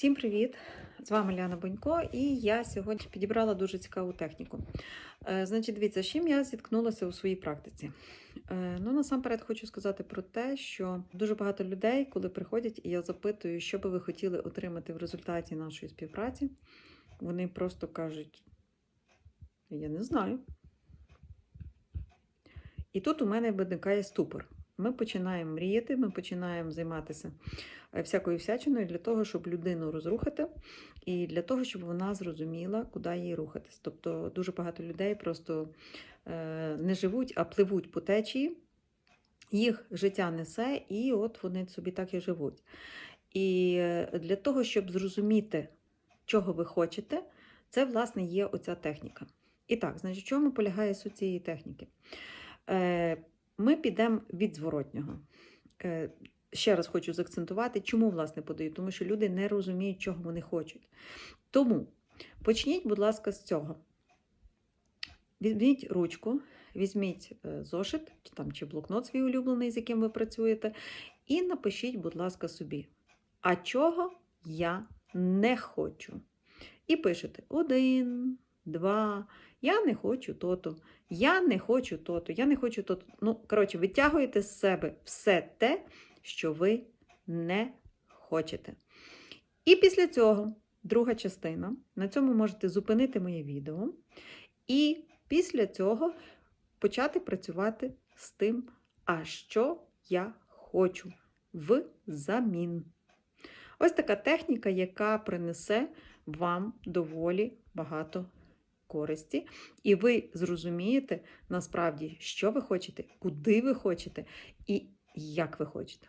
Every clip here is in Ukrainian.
Всім привіт! З вами Ляна Бонько, і я сьогодні підібрала дуже цікаву техніку. Е, Значить, дивіться, з чим я зіткнулася у своїй практиці. Е, Ну, насамперед хочу сказати про те, що дуже багато людей, коли приходять, і я запитую, що би ви хотіли отримати в результаті нашої співпраці, вони просто кажуть: я не знаю. І тут у мене виникає ступор. Ми починаємо мріяти, ми починаємо займатися е, всякою всячиною для того, щоб людину розрухати, і для того, щоб вона зрозуміла, куди їй рухатись. Тобто дуже багато людей просто е, не живуть, а пливуть по течії, їх життя несе, і от вони собі так і живуть. І е, для того, щоб зрозуміти, чого ви хочете, це, власне, є оця техніка. І так, значить, в чому полягає суть цієї техніки? Ми підемо від зворотнього. Е, Ще раз хочу заакцентувати, чому власне подаю, тому що люди не розуміють, чого вони хочуть. Тому почніть, будь ласка, з цього. Візьміть ручку, візьміть е, зошит чи там, чи блокнот свій улюблений, з яким ви працюєте, і напишіть, будь ласка, собі, а чого я не хочу. І пишете один, два, я не хочу то-то, я не хочу то-то, я не хочу то-то. Ну, коротше, витягуєте з себе все те, що ви не хочете. І після цього друга частина. На цьому можете зупинити моє відео. І після цього почати працювати з тим, а що я хочу взамін. Ось така техніка, яка принесе вам доволі багато користі, і ви зрозумієте насправді, що ви хочете, куди ви хочете і як ви хочете.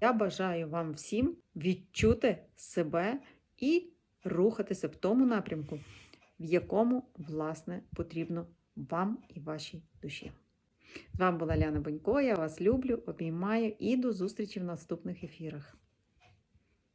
Я бажаю вам всім відчути себе і рухатися в тому напрямку, в якому, власне, потрібно вам і вашій душі. З вами була Ляна Бонько, я вас люблю, обіймаю і до зустрічі в наступних ефірах.